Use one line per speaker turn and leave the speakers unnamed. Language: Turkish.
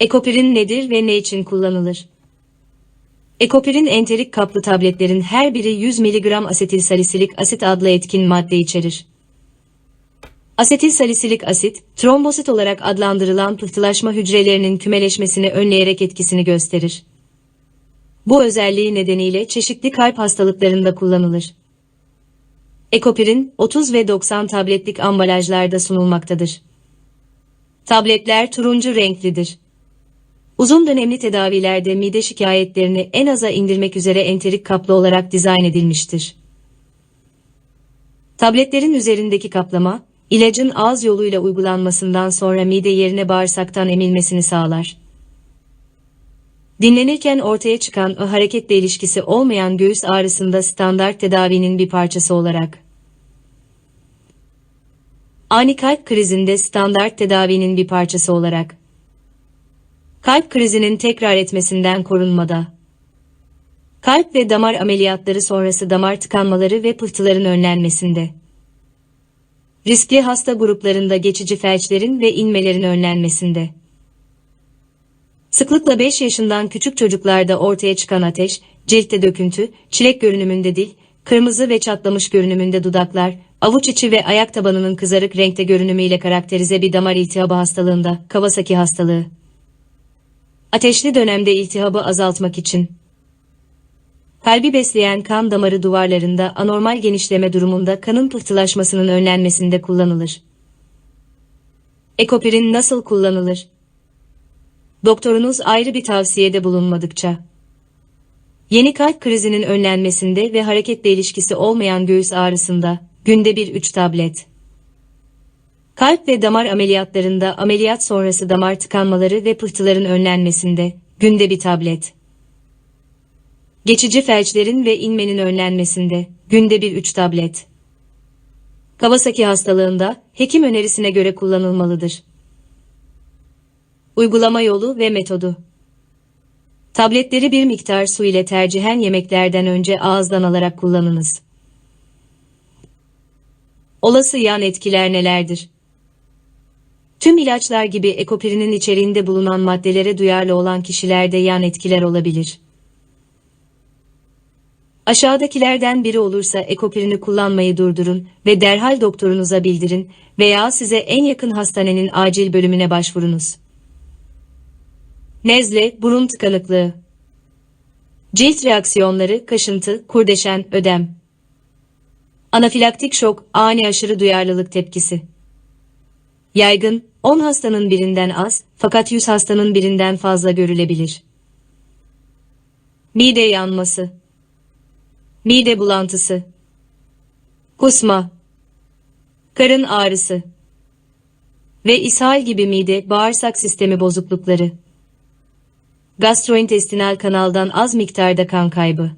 Ekopirin nedir ve ne için kullanılır? Ekopirin enterik kaplı tabletlerin her biri 100 mg asetilsalisilik asit adlı etkin madde içerir. Asetilsalisilik asit, trombosit olarak adlandırılan pıhtılaşma hücrelerinin kümeleşmesini önleyerek etkisini gösterir. Bu özelliği nedeniyle çeşitli kalp hastalıklarında kullanılır. Ekopirin 30 ve 90 tabletlik ambalajlarda sunulmaktadır. Tabletler turuncu renklidir. Uzun dönemli tedavilerde mide şikayetlerini en aza indirmek üzere enterik kaplı olarak dizayn edilmiştir. Tabletlerin üzerindeki kaplama, ilacın ağız yoluyla uygulanmasından sonra mide yerine bağırsaktan emilmesini sağlar. Dinlenirken ortaya çıkan o hareketle ilişkisi olmayan göğüs ağrısında standart tedavinin bir parçası olarak. Ani kalp krizinde standart tedavinin bir parçası olarak. Kalp krizinin tekrar etmesinden korunmada. Kalp ve damar ameliyatları sonrası damar tıkanmaları ve pıhtıların önlenmesinde. Riskli hasta gruplarında geçici felçlerin ve inmelerin önlenmesinde. Sıklıkla 5 yaşından küçük çocuklarda ortaya çıkan ateş, ciltte döküntü, çilek görünümünde dil, kırmızı ve çatlamış görünümünde dudaklar, avuç içi ve ayak tabanının kızarık renkte görünümüyle karakterize bir damar iltihabı hastalığında, Kawasaki hastalığı. Ateşli dönemde iltihabı azaltmak için. Kalbi besleyen kan damarı duvarlarında anormal genişleme durumunda kanın pıhtılaşmasının önlenmesinde kullanılır. Ekopirin nasıl kullanılır? Doktorunuz ayrı bir tavsiyede bulunmadıkça. Yeni kalp krizinin önlenmesinde ve hareketle ilişkisi olmayan göğüs ağrısında günde bir 3 tablet. Kalp ve damar ameliyatlarında ameliyat sonrası damar tıkanmaları ve pıhtıların önlenmesinde günde bir tablet. Geçici felçlerin ve inmenin önlenmesinde günde bir 3 tablet. Kawasaki hastalığında hekim önerisine göre kullanılmalıdır. Uygulama yolu ve metodu. Tabletleri bir miktar su ile tercihen yemeklerden önce ağızdan alarak kullanınız. Olası yan etkiler nelerdir? Tüm ilaçlar gibi ekopirinin içeriğinde bulunan maddelere duyarlı olan kişilerde yan etkiler olabilir. Aşağıdakilerden biri olursa ekopirini kullanmayı durdurun ve derhal doktorunuza bildirin veya size en yakın hastanenin acil bölümüne başvurunuz. Nezle, burun tıkanıklığı. Cilt reaksiyonları, kaşıntı, kurdeşen, ödem. Anafilaktik şok, ani aşırı duyarlılık tepkisi. Yaygın, 10 hastanın birinden az, fakat 100 hastanın birinden fazla görülebilir. Mide yanması. Mide bulantısı. Kusma. Karın ağrısı. Ve ishal gibi mide, bağırsak sistemi bozuklukları. Gastrointestinal kanaldan az miktarda kan kaybı.